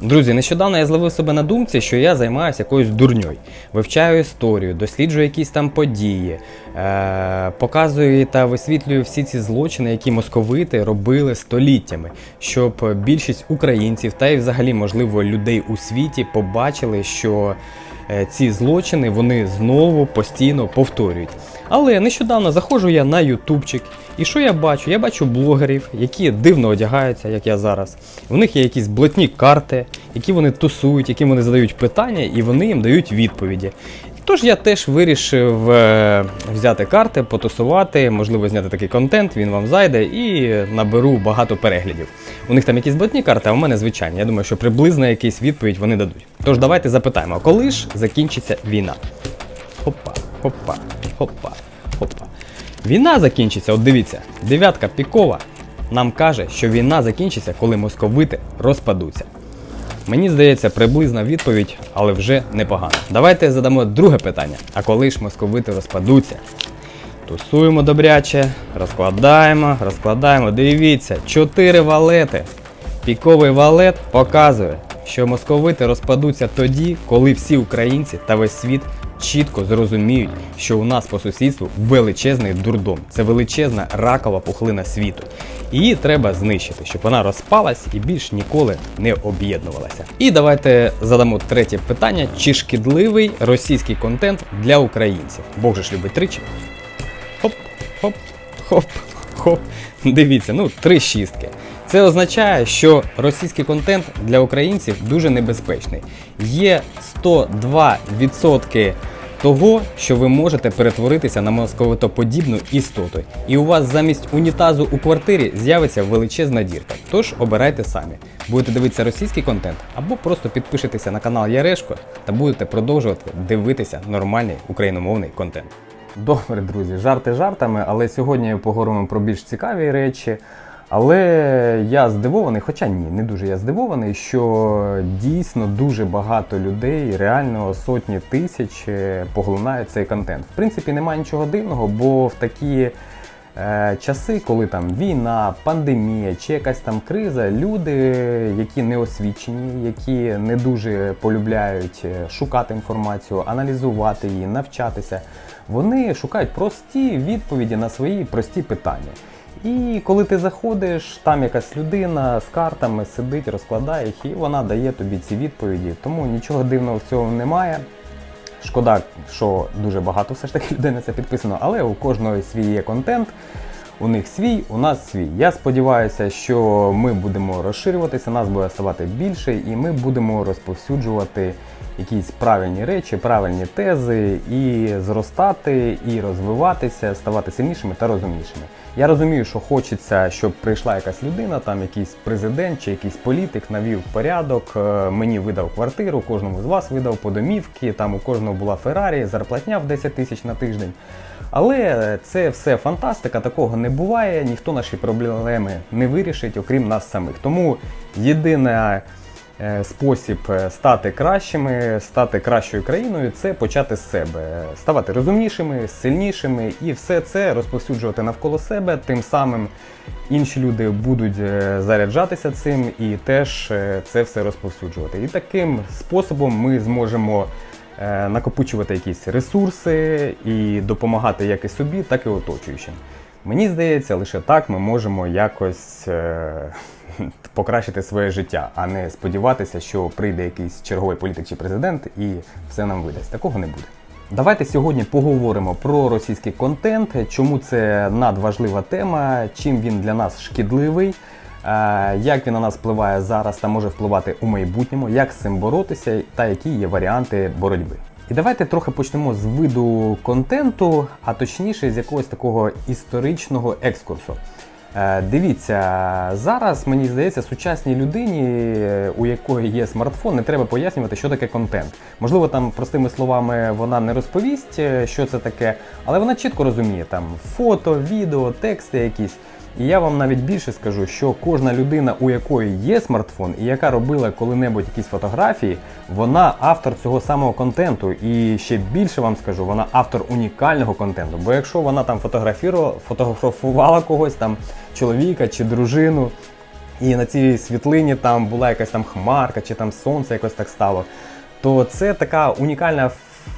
Друзі, нещодавно я зловив себе на думці, що я займаюся якоюсь дурньою. Вивчаю історію, досліджую якісь там події, е- показую та висвітлюю всі ці злочини, які московити робили століттями, щоб більшість українців та й взагалі, можливо, людей у світі побачили, що ці злочини вони знову постійно повторюють. Але нещодавно заходжу я на ютубчик, і що я бачу? Я бачу блогерів, які дивно одягаються, як я зараз. У них є якісь блатні карти, які вони тусують, яким вони задають питання, і вони їм дають відповіді. Тож я теж вирішив е, взяти карти, потусувати, можливо, зняти такий контент, він вам зайде і наберу багато переглядів. У них там якісь блатні карти, а у мене звичайні. Я думаю, що приблизно якийсь відповідь вони дадуть. Тож давайте запитаємо, коли ж закінчиться війна? Хопа, хопа, хопа, хопа. Війна закінчиться, от дивіться, дев'ятка пікова нам каже, що війна закінчиться, коли московити розпадуться. Мені здається, приблизна відповідь, але вже непогано. Давайте задамо друге питання. А коли ж московити розпадуться? Тусуємо добряче, розкладаємо, розкладаємо. Дивіться, чотири валети. Піковий валет показує, що московити розпадуться тоді, коли всі українці та весь світ чітко зрозуміють, що у нас по сусідству величезний дурдом. Це величезна ракова пухлина світу. Її треба знищити, щоб вона розпалась і більш ніколи не об'єднувалася. І давайте задамо третє питання: чи шкідливий російський контент для українців? Бог же ж любить тричі. Хоп, хоп, хоп, хоп. Дивіться, ну три шістки. Це означає, що російський контент для українців дуже небезпечний. Є 102% того, що ви можете перетворитися на московитоподібну істоту. І у вас замість унітазу у квартирі з'явиться величезна дірка. Тож обирайте самі. Будете дивитися російський контент або просто підпишетеся на канал Ярешко та будете продовжувати дивитися нормальний україномовний контент. Добре, друзі, жарти жартами, але сьогодні поговоримо про більш цікаві речі. Але я здивований, хоча ні, не дуже я здивований, що дійсно дуже багато людей, реально сотні тисяч е, поглинають цей контент. В принципі, немає нічого дивного, бо в такі е, часи, коли там війна, пандемія чи якась там криза, люди, які не освічені, які не дуже полюбляють е, шукати інформацію, аналізувати її, навчатися, вони шукають прості відповіді на свої прості питання. І коли ти заходиш, там якась людина з картами сидить, розкладає їх, і вона дає тобі ці відповіді. Тому нічого дивного в цьому немає. Шкода, що дуже багато все ж таки людей на це підписано, але у кожного свій є контент. У них свій, у нас свій. Я сподіваюся, що ми будемо розширюватися, нас буде ставати більше, і ми будемо розповсюджувати якісь правильні речі, правильні тези, і зростати, і розвиватися, ставати сильнішими та розумнішими. Я розумію, що хочеться, щоб прийшла якась людина, там якийсь президент чи якийсь політик, навів порядок, е, мені видав квартиру, кожному з вас видав по домівки, там у кожного була Феррарі, зарплатня в 10 тисяч на тиждень. Але це все фантастика, такого не буває, ніхто наші проблеми не вирішить, окрім нас самих. Тому єдине е, спосіб е, стати кращими, стати кращою країною це почати з себе, ставати розумнішими, сильнішими і все це розповсюджувати навколо себе. Тим самим інші люди будуть е, заряджатися цим і теж е, це все розповсюджувати. І таким способом ми зможемо е, накопичувати якісь ресурси і допомагати як і собі, так і оточуючим. Мені здається, лише так ми можемо якось е, покращити своє життя, а не сподіватися, що прийде якийсь черговий політик чи президент і все нам видасть. Такого не буде. Давайте сьогодні поговоримо про російський контент, чому це надважлива тема, чим він для нас шкідливий, е, як він на нас впливає зараз та може впливати у майбутньому, як з цим боротися та які є варіанти боротьби. І давайте трохи почнемо з виду контенту, а точніше з якогось такого історичного екскурсу. Е, Дивіться, зараз мені здається, сучасній людині, у якої є смартфон, не треба пояснювати, що таке контент. Можливо, там простими словами вона не розповість, е, що це таке, але вона чітко розуміє там фото, відео, тексти якісь. І я вам навіть більше скажу, що кожна людина, у якої є смартфон, і яка робила коли-небудь якісь фотографії, вона автор цього самого контенту. І ще більше вам скажу, вона автор унікального контенту. Бо якщо вона там фотографувала когось там чоловіка чи дружину. і на цій світлині там була якась там хмарка, чи там сонце якось так стало, то це така унікальна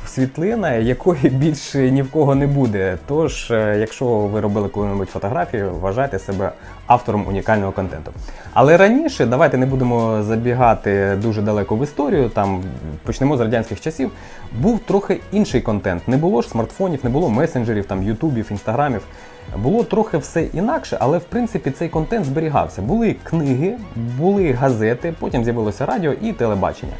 світлина, якої більше ні в кого не буде. Тож, е, якщо ви робили коли-небудь фотографію, вважайте себе автором унікального контенту. Але раніше, давайте не будемо забігати дуже далеко в історію, там почнемо з радянських часів, був трохи інший контент. Не було ж смартфонів, не було месенджерів, там ютубів, інстаграмів. Було трохи все інакше, але в принципі цей контент зберігався. Були книги, були газети, потім з'явилося радіо і телебачення.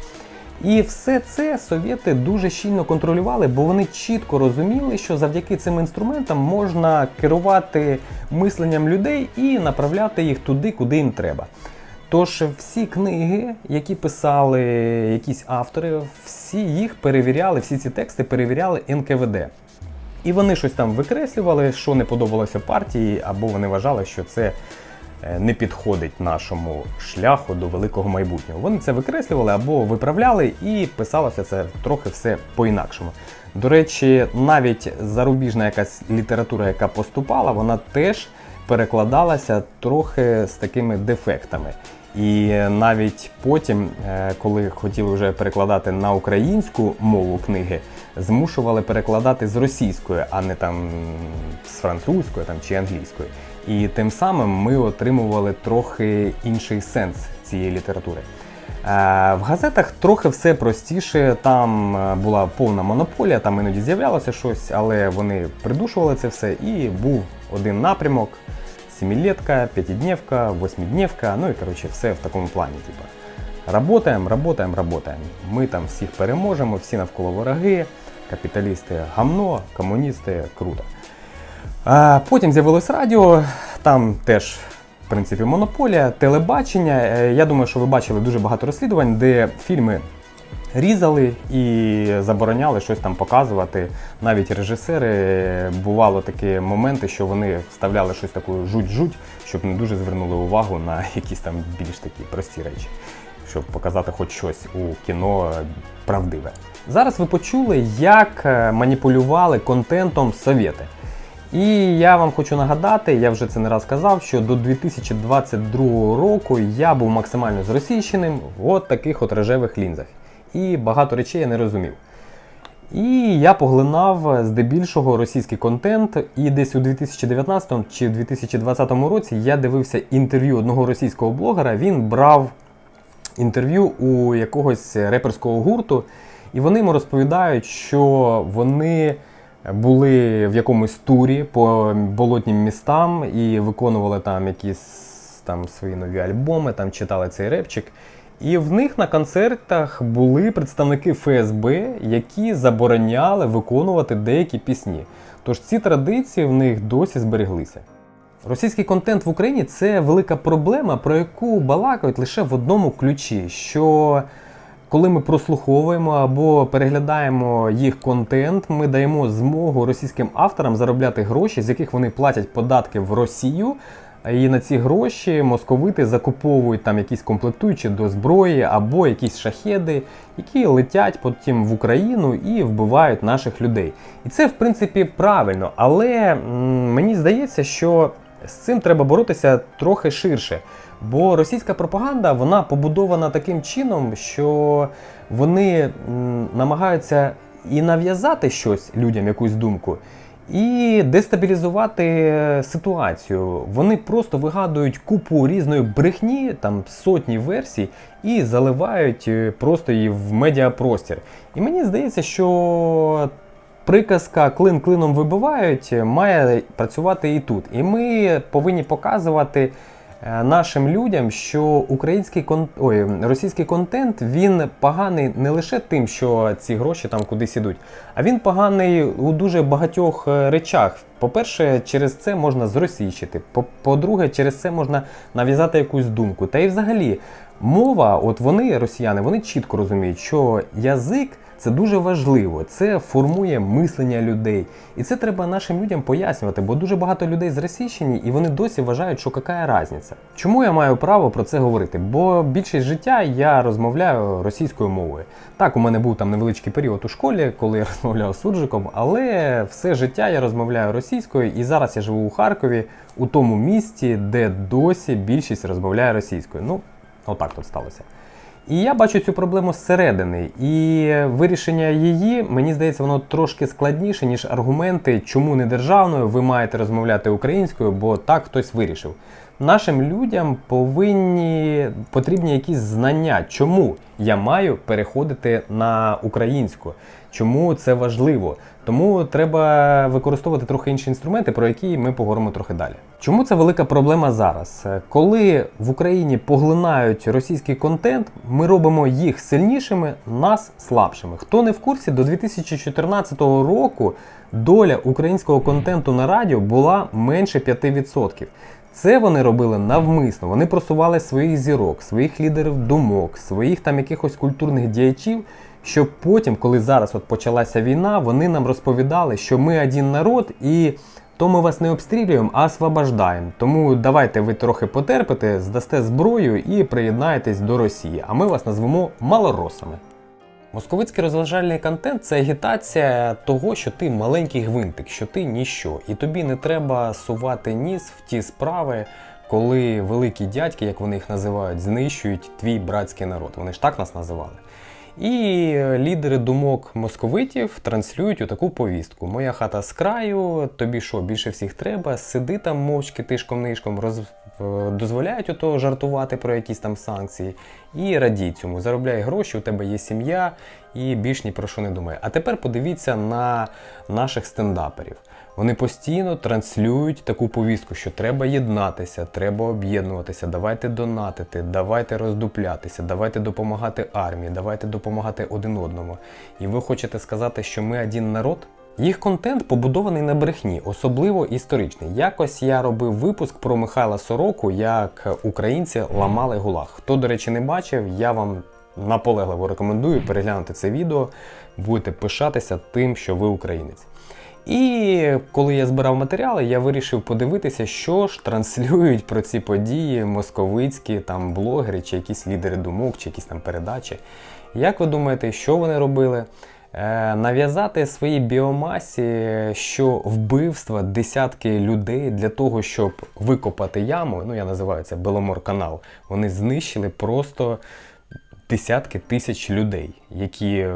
І все це совєти дуже щільно контролювали, бо вони чітко розуміли, що завдяки цим інструментам можна керувати мисленням людей і направляти їх туди, куди їм треба. Тож всі книги, які писали якісь автори, всі їх перевіряли, всі ці тексти перевіряли НКВД. І вони щось там викреслювали, що не подобалося партії, або вони вважали, що це не підходить нашому шляху до великого майбутнього. Вони це викреслювали або виправляли, і писалося це трохи все по-інакшому. До речі, навіть зарубіжна якась література, яка поступала, вона теж перекладалася трохи з такими дефектами. І навіть потім, е, коли хотіли вже перекладати на українську мову книги, змушували перекладати з російської, а не там з французької там, чи англійської. І тим самим ми отримували трохи інший сенс цієї літератури. Е, В газетах трохи все простіше, там е, була повна монополія, там іноді з'являлося щось, але вони придушували це все, і був один напрямок: семилетка, п'ятидневка, восьмидневка, ну і коротше, все в такому плані. Типу. Работаємо, работаємо, работаємо. Ми там всіх переможемо, всі навколо вороги, капіталісти гамно, комуністи круто. Потім з'явилось радіо, там теж, в принципі, монополія, телебачення. Е, Я думаю, що ви бачили дуже багато розслідувань, де фільми різали і забороняли щось там показувати. Навіть режисери бувало такі моменти, що вони вставляли щось таку жуть-жуть, щоб не дуже звернули увагу на якісь там більш такі прості речі, щоб показати хоч щось у кіно правдиве. Зараз ви почули, як е, маніпулювали контентом совєти. І я вам хочу нагадати, я вже це не раз казав, що до 2022 року я був максимально зросійщеним в от таких от рожевих лінзах. І багато речей я не розумів. І я поглинав здебільшого російський контент, і десь у 2019 чи 2020 році я дивився інтерв'ю одного російського блогера. Він брав інтерв'ю у якогось реперського гурту, і вони йому розповідають, що вони були в якомусь турі по болотнім містам і виконували там якісь там свої нові альбоми, там читали цей репчик. І в них на концертах були представники ФСБ, які забороняли виконувати деякі пісні. Тож ці традиції в них досі збереглися. Російський контент в Україні це велика проблема, про яку балакають лише в одному ключі. Що коли ми прослуховуємо або переглядаємо їх контент, ми даємо змогу російським авторам заробляти гроші, з яких вони платять податки в Росію. І на ці гроші московити закуповують там якісь комплектуючі до зброї або якісь шахеди, які летять потім в Україну і вбивають наших людей. І це в принципі правильно, але м, мені здається, що з цим треба боротися трохи ширше. Бо російська пропаганда вона побудована таким чином, що вони намагаються і нав'язати щось людям, якусь думку, і дестабілізувати ситуацію. Вони просто вигадують купу різної брехні, там сотні версій, і заливають е, просто її в медіапростір. І мені здається, що приказка клин клином вибивають має працювати і тут. І ми повинні показувати нашим людям, що український кон... Ой, російський контент він поганий не лише тим, що ці гроші там кудись ідуть, а він поганий у дуже багатьох е, речах. По-перше, через це можна зросійщити. По- По-друге, через це можна нав'язати якусь думку. Та й взагалі, Мова, от вони, росіяни, вони чітко розуміють, що язик це дуже важливо, це формує мислення людей. І це треба нашим людям пояснювати, бо дуже багато людей зросійщені і вони досі вважають, що яка різниця. Чому я маю право про це говорити? Бо більшість життя я розмовляю російською мовою. Так, у мене був там невеличкий період у школі, коли я розмовляв суржиком, але все життя я розмовляю російською, і зараз я живу у Харкові, у тому місті, де досі більшість розмовляє російською. Ну, отак тут сталося. І я бачу цю проблему зсередини, і вирішення її, мені здається, воно трошки складніше, ніж аргументи, чому не державною ви маєте розмовляти українською, бо так хтось вирішив. Нашим людям повинні потрібні якісь знання, чому я маю переходити на українську, чому це важливо. Тому треба використовувати трохи інші інструменти, про які ми поговоримо трохи далі. Чому це велика проблема зараз? Коли в Україні поглинають російський контент, ми робимо їх сильнішими, нас слабшими. Хто не в курсі, до 2014 року доля українського контенту на радіо була менше 5%. Це вони робили навмисно. Вони просували своїх зірок, своїх лідерів думок, своїх там якихось культурних діячів. Щоб потім, коли зараз от почалася війна, вони нам розповідали, що ми один народ і то ми вас не обстрілюємо, а освобождаємо. Тому давайте ви трохи потерпите, здасте зброю і приєднаєтесь до Росії. А ми вас назвемо малоросами. Московицький розважальний контент це агітація того, що ти маленький гвинтик, що ти ніщо, і тобі не треба сувати ніс в ті справи, коли великі дядьки, як вони їх називають, знищують твій братський народ. Вони ж так нас називали. І лідери думок московитів транслюють таку повістку: Моя хата з краю, тобі що, більше всіх треба, сиди там мовчки тишком-нишком, роз... дозволяють ото жартувати про якісь там санкції. І радій цьому, заробляй гроші, у тебе є сім'я і більш ні про що не думає. А тепер подивіться на наших стендаперів. Вони постійно транслюють таку повістку, що треба єднатися, треба об'єднуватися, давайте донатити, давайте роздуплятися, давайте допомагати армії, давайте допомагати один одному. І ви хочете сказати, що ми один народ? Їх контент побудований на брехні, особливо історичний. Якось я робив випуск про Михайла Сороку, як українці ламали гулаг. Хто, до речі, не бачив, я вам наполегливо рекомендую переглянути це відео. Будете пишатися тим, що ви українець. І коли я збирав матеріали, я вирішив подивитися, що ж транслюють про ці події московицькі там блогери, чи якісь лідери думок, чи якісь там передачі. Як ви думаєте, що вони робили? Е, нав'язати своїй біомасі, що вбивства десятки людей для того, щоб викопати яму, ну я називаю це Беломор канал, вони знищили просто десятки тисяч людей, які е,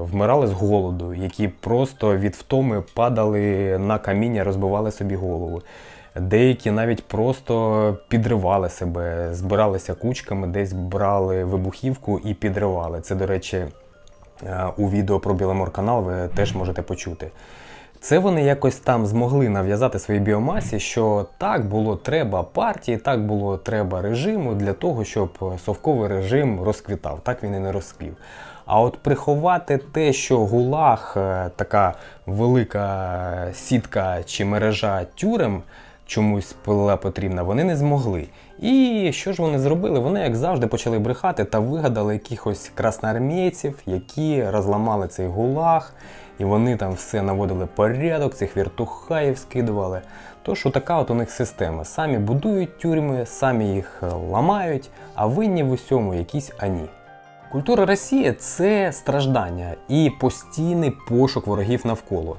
вмирали з голоду, які просто від втоми падали на каміння, розбивали собі голову. Деякі навіть просто підривали себе, збиралися кучками, десь брали вибухівку і підривали. Це, до речі, е, у відео про Біломор канал ви теж можете почути. Це вони якось там змогли нав'язати своїй біомасі, що так було треба партії, так було треба режиму для того, щоб совковий режим розквітав. Так він і не розквів. А от приховати те, що гулаг, е, така велика сітка чи мережа тюрем чомусь була потрібна, вони не змогли. І що ж вони зробили? Вони, як завжди, почали брехати та вигадали якихось красноармійців, які розламали цей гулаг. І вони там все наводили порядок, цих віртухаїв скидували. Тож така от у них система. Самі будують тюрми, самі їх е, ламають, а винні в усьому якісь ані. Культура Росії це страждання і постійний пошук ворогів навколо.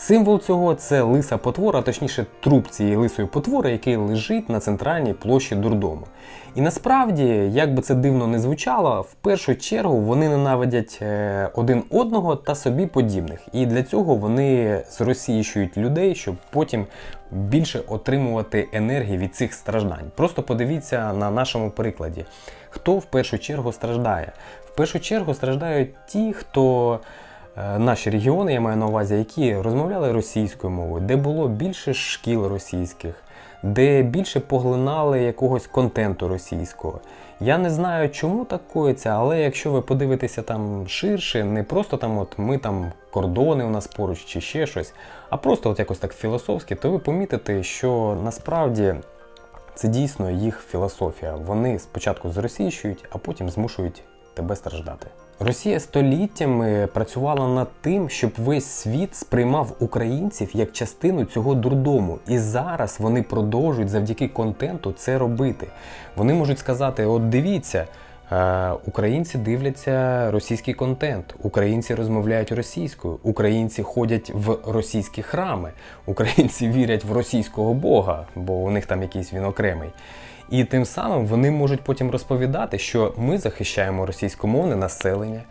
Символ цього це лиса потвора, точніше, труп цієї лисої потвори, який лежить на центральній площі дурдому. І насправді, як би це дивно не звучало, в першу чергу вони ненавидять е, один одного та собі подібних. І для цього вони зросійщують людей, щоб потім більше отримувати енергії від цих страждань. Просто подивіться на нашому прикладі, хто в першу чергу страждає. В першу чергу страждають ті, хто. Е, наші регіони, я маю на увазі, які розмовляли російською мовою, де було більше шкіл російських, де більше поглинали якогось контенту російського. Я не знаю, чому так коїться, але якщо ви подивитеся там ширше, не просто там, от ми там кордони у нас поруч чи ще щось, а просто от якось так філософськи, то ви помітите, що насправді це дійсно їх філософія. Вони спочатку зросійщують, а потім змушують тебе страждати. Росія століттями працювала над тим, щоб весь світ сприймав українців як частину цього дурдому. І зараз вони продовжують завдяки контенту це робити. Вони можуть сказати: от дивіться. Е, Українці дивляться російський контент, українці розмовляють російською, українці ходять в російські храми, українці вірять в російського Бога, бо у них там якийсь він окремий. І тим самим вони можуть потім розповідати, що ми захищаємо російськомовне населення.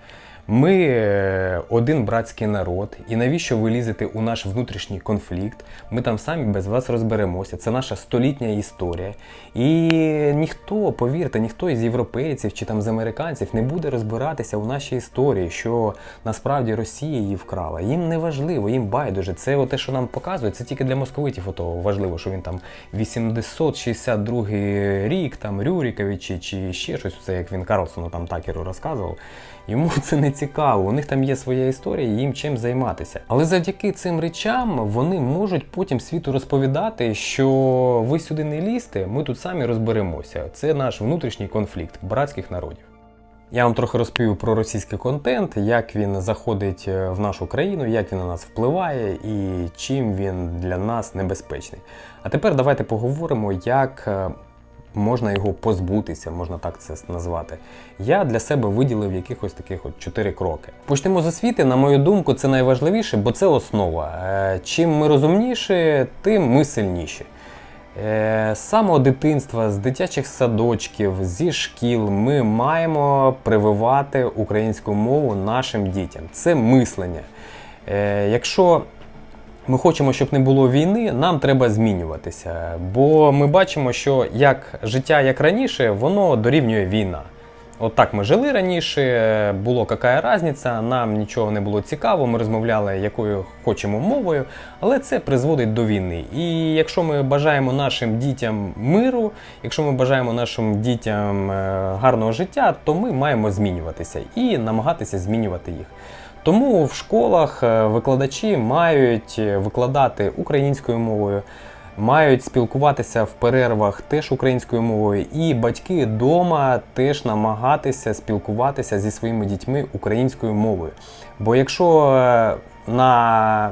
Ми е, один братський народ, і навіщо ви лізете у наш внутрішній конфлікт? Ми там самі без вас розберемося. Це наша столітня історія. І ніхто, повірте, ніхто із європейців чи там з американців не буде розбиратися у нашій історії, що насправді Росія її вкрала. Їм не важливо, їм байдуже. Це те, що нам показують, це тільки для московитів. Ото важливо, що він там 862 рік, там Рюріковичі чи ще щось. Це як він Карлсону там такеру розказував. Йому це не цікаво. У них там є своя історія, їм чим займатися. Але завдяки цим речам вони можуть потім світу розповідати, що ви сюди не лізьте, ми тут самі розберемося. Це наш внутрішній конфлікт братських народів. Я вам трохи розповів про російський контент, як він заходить е, в нашу країну, як він на нас впливає і чим він для нас небезпечний. А тепер давайте поговоримо, як е, можна його позбутися, можна так це назвати. Я для себе виділив якихось таких от чотири кроки. Почнемо з освіти. На мою думку, це найважливіше, бо це основа. Е, Чим ми розумніші, тим ми сильніші. Е, З самого дитинства, з дитячих садочків, зі шкіл ми маємо прививати українську мову нашим дітям. Це мислення. Е, Якщо ми хочемо, щоб не було війни, нам треба змінюватися. Бо ми бачимо, що як життя як раніше, воно дорівнює війна. От так ми жили раніше, було яка різниця, нам нічого не було цікаво, ми розмовляли якою хочемо мовою, але це призводить до війни. І якщо ми бажаємо нашим дітям миру, якщо ми бажаємо нашим дітям е, гарного життя, то ми маємо змінюватися і намагатися змінювати їх. Тому в школах е, викладачі мають е, викладати українською мовою, мають спілкуватися в перервах теж українською мовою, і батьки вдома теж намагатися спілкуватися зі своїми дітьми українською мовою. Бо якщо е, на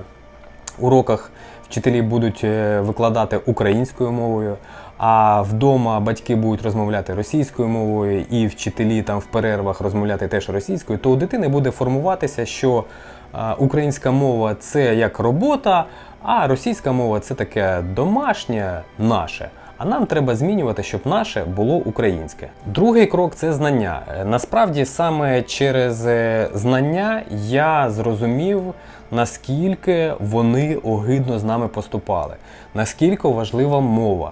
уроках вчителі будуть викладати українською мовою, а вдома батьки будуть розмовляти російською мовою, і вчителі там в перервах розмовляти теж російською, то у дитини буде формуватися, що українська мова це як робота, а російська мова це таке домашнє наше. А нам треба змінювати, щоб наше було українське. Другий крок це знання. Е, Насправді, саме через е, знання я зрозумів, наскільки вони огидно з нами поступали, наскільки важлива мова,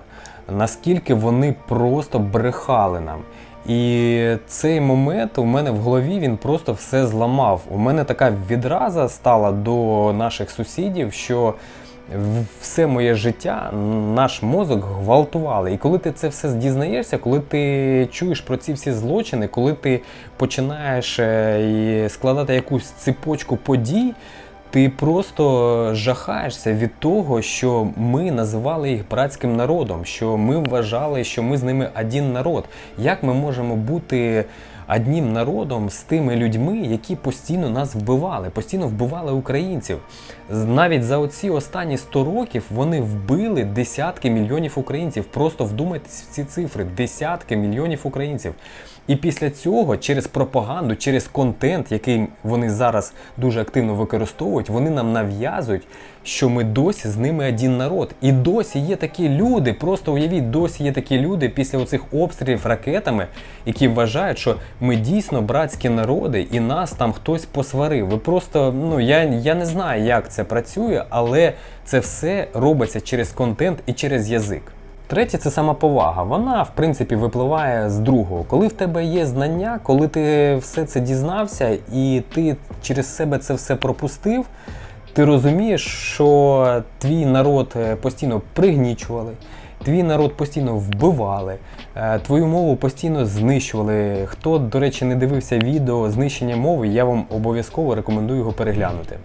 наскільки вони просто брехали нам. І цей момент у мене в голові він просто все зламав. У мене така відраза стала до наших сусідів, що все моє життя наш мозок гвалтували. І коли ти це все дізнаєшся, коли ти чуєш про ці всі злочини, коли ти починаєш е, складати якусь цепочку подій. Ти просто жахаєшся від того, що ми називали їх братським народом, що ми вважали, що ми з ними один народ. Як ми можемо бути одним народом з тими людьми, які постійно нас вбивали, постійно вбивали українців? Навіть за оці останні 100 років вони вбили десятки мільйонів українців. Просто вдумайтесь в ці цифри: десятки мільйонів українців. І після цього через пропаганду, через контент, який вони зараз дуже активно використовують, вони нам нав'язують, що ми досі з ними один народ. І досі є такі люди, просто уявіть, досі є такі люди після оцих обстрілів ракетами, які вважають, що ми дійсно братські народи, і нас там хтось посварив. Ви просто ну я, я не знаю, як це працює, але це все робиться через контент і через язик. Третє це самоповага. Вона, в принципі, випливає з другого. Коли в тебе є знання, коли ти все це дізнався і ти через себе це все пропустив, ти розумієш, що твій народ е, постійно пригнічували, твій народ постійно вбивали, е, твою мову постійно знищували. Хто, до речі, не дивився відео знищення мови, я вам обов'язково рекомендую його переглянути.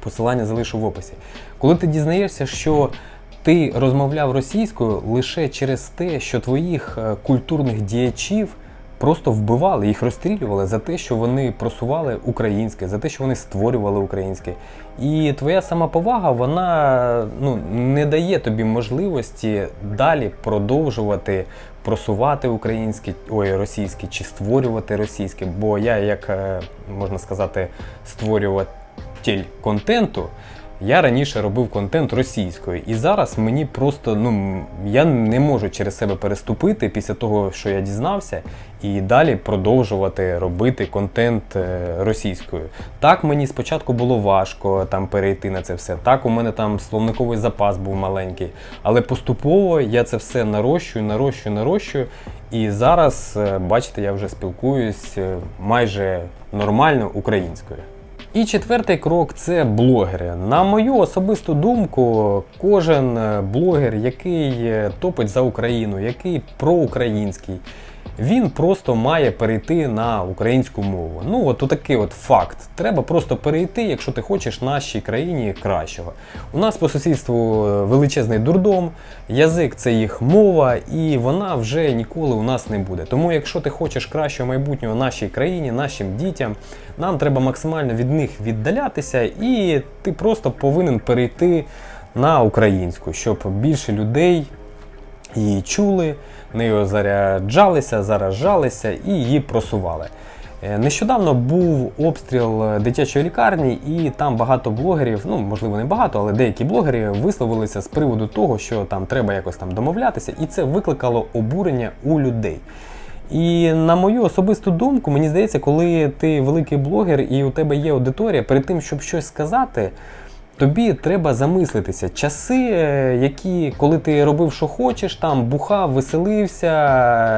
Посилання залишу в описі. Коли ти дізнаєшся, що ти розмовляв російською лише через те, що твоїх е, культурних діячів просто вбивали, їх розстрілювали за те, що вони просували українське, за те, що вони створювали українське. І твоя самоповага, вона ну, не дає тобі можливості далі продовжувати просувати українське, ой, російське чи створювати російське. Бо я, як е, можна сказати, створюватель контенту. Я раніше робив контент російською, і зараз мені просто ну я не можу через себе переступити після того, що я дізнався, і далі продовжувати робити контент е, російською. Так мені спочатку було важко там перейти на це все. Так, у мене там словниковий запас був маленький, але поступово я це все нарощую, нарощую, нарощую. І зараз, е, бачите, я вже спілкуюсь е, майже нормально українською. І четвертий крок це блогери. На мою особисту думку, кожен е, блогер, який е, топить за Україну, який проукраїнський, він просто має перейти на українську мову. Ну от такий от факт. Треба просто перейти, якщо ти хочеш нашій країні кращого. У нас по сусідству е, величезний дурдом, язик це їх мова, і вона вже ніколи у нас не буде. Тому, якщо ти хочеш кращого майбутнього нашій країні, нашим дітям, нам треба максимально від них віддалятися, і ти просто повинен перейти на українську, щоб більше людей її чули, нею заряджалися, заражалися і її просували. Е, Нещодавно був обстріл е, дитячої лікарні, і там багато блогерів, ну можливо не багато, але деякі блогери висловилися з приводу того, що там треба якось там домовлятися, і це викликало обурення у людей. І на мою особисту думку, мені здається, коли ти великий блогер і у тебе є аудиторія, перед тим, щоб щось сказати, тобі треба замислитися. Часи, е, які, коли ти робив, що хочеш, там бухав, веселився,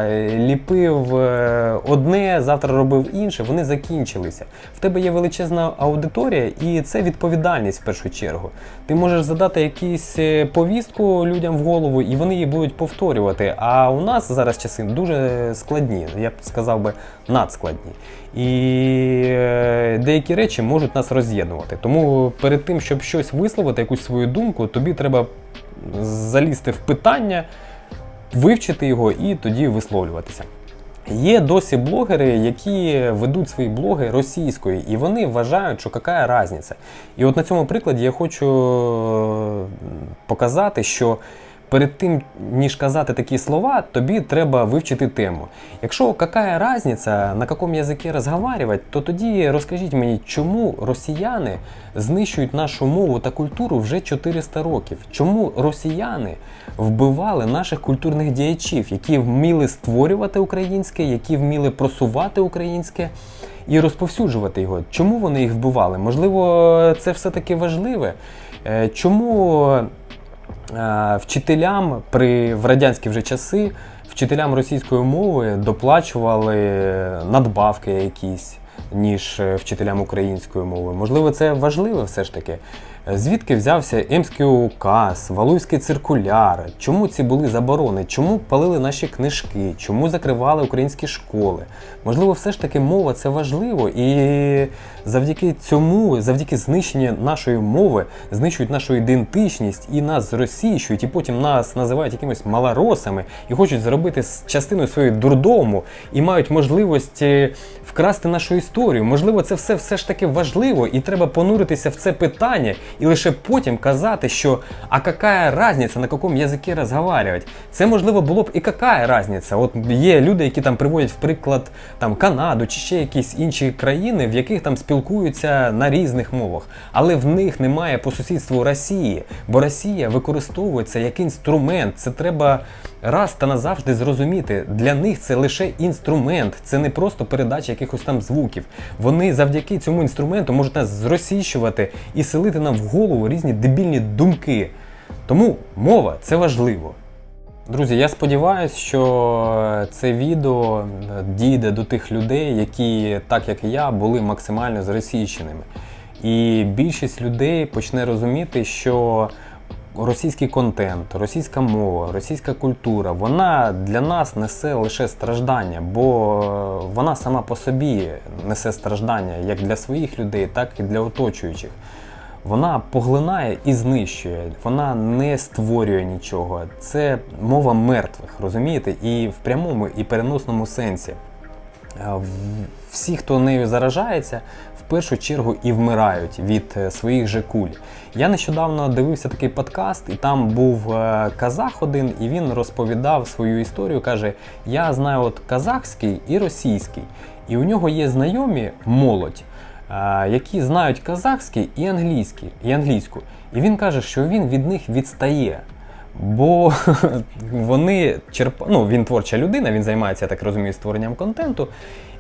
е, ліпив е, одне, завтра робив інше, вони закінчилися. В тебе є величезна аудиторія, і це відповідальність в першу чергу. Ти можеш задати якусь повістку людям в голову, і вони її будуть повторювати. А у нас зараз часи дуже складні, я б сказав би надскладні. І е, деякі речі можуть нас роз'єднувати. Тому перед тим, щоб щось висловити, якусь свою думку, тобі треба залізти в питання, вивчити його і тоді висловлюватися. Є досі блогери, які ведуть свої блоги російською, і вони вважають, що яка різниця. І от на цьому прикладі я хочу е, показати, що перед тим, ніж казати такі слова, тобі треба вивчити тему. Якщо яка різниця, на якому язикі розмовляти, то тоді розкажіть мені, чому росіяни знищують нашу мову та культуру вже 400 років? Чому росіяни вбивали наших культурних діячів, які вміли створювати українське, які вміли просувати українське? І розповсюджувати його. Чому вони їх вбивали? Можливо, це все-таки важливе. Е, Чому вчителям при в радянські вже часи вчителям російської мови доплачували надбавки якісь, ніж е, вчителям української мови? Можливо, це важливо все ж таки. Звідки взявся Емський указ, Валуйський циркуляр? Чому ці були заборони? Чому палили наші книжки? Чому закривали українські школи? Можливо, все ж таки мова це важливо, і завдяки цьому, завдяки знищенню нашої мови, знищують нашу ідентичність і нас зросійщують, і потім нас називають якимись малоросами і хочуть зробити з частиною своєї дурдому і мають можливість е, вкрасти нашу історію. Можливо, це все все ж таки важливо, і треба понуритися в це питання, і лише потім казати, що а яка різниця, на якому язикі розмовляти? Це можливо було б і яка різниця. От є люди, які там приводять в приклад там Канаду чи ще якісь інші країни, в яких там спілкуються на різних мовах, але в них немає по сусідству Росії, бо Росія використовується як інструмент. Це треба раз та назавжди зрозуміти. Для них це лише інструмент, це не просто передача якихось там звуків. Вони завдяки цьому інструменту можуть нас зросійщувати і селити нам в голову різні дебільні думки. Тому мова це важливо. Друзі, я сподіваюся, що це відео дійде до тих людей, які, так як і я, були максимально зросійщеними. І більшість людей почне розуміти, що російський контент, російська мова, російська культура, вона для нас несе лише страждання, бо вона сама по собі несе страждання як для своїх людей, так і для оточуючих. вона поглинає і знищує, вона не створює нічого. Це мова мертвих, розумієте? І в прямому і переносному сенсі. Е, Всі, хто нею заражається, в першу чергу і вмирають від е, своїх же куль. Я нещодавно дивився такий подкаст, і там був е, казах один, і він розповідав свою історію. каже: Я знаю от казахський і російський, і у нього є знайомі молодь, які знають казахський і англійський, і англійську. І він каже, що він від них відстає. Бо вони черп... ну, він творча людина, він займається, я так розумію, створенням контенту.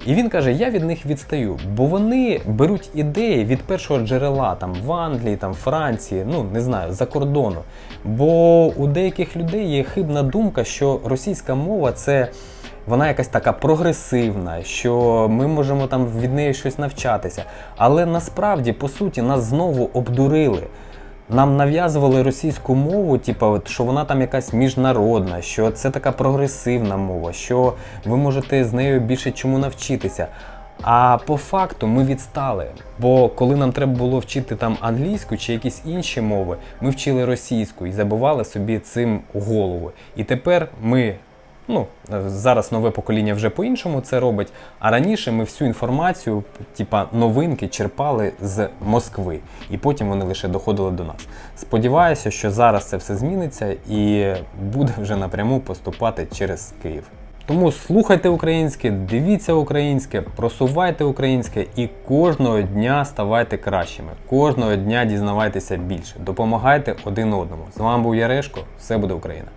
І він каже: я від них відстаю, бо вони беруть ідеї від першого джерела там в Англії, там Франції, ну не знаю, за кордону. Бо у деяких людей є хибна думка, що російська мова це. Вона якась така прогресивна, що ми можемо там від неї щось навчатися. Але насправді, по суті, нас знову обдурили. Нам нав'язували російську мову, типу, що вона там якась міжнародна, що це така прогресивна мова, що ви можете з нею більше чому навчитися. А по факту ми відстали. Бо коли нам треба було вчити там англійську чи якісь інші мови, ми вчили російську і забивали собі цим голову. І тепер ми. Ну, зараз нове покоління вже по-іншому це робить. А раніше ми всю інформацію, типа новинки, черпали з Москви, і потім вони лише доходили до нас. Сподіваюся, що зараз це все зміниться і буде вже напряму поступати через Київ. Тому слухайте українське, дивіться українське, просувайте українське і кожного дня ставайте кращими. Кожного дня дізнавайтеся більше, допомагайте один одному. З вами був Ярешко, все буде Україна.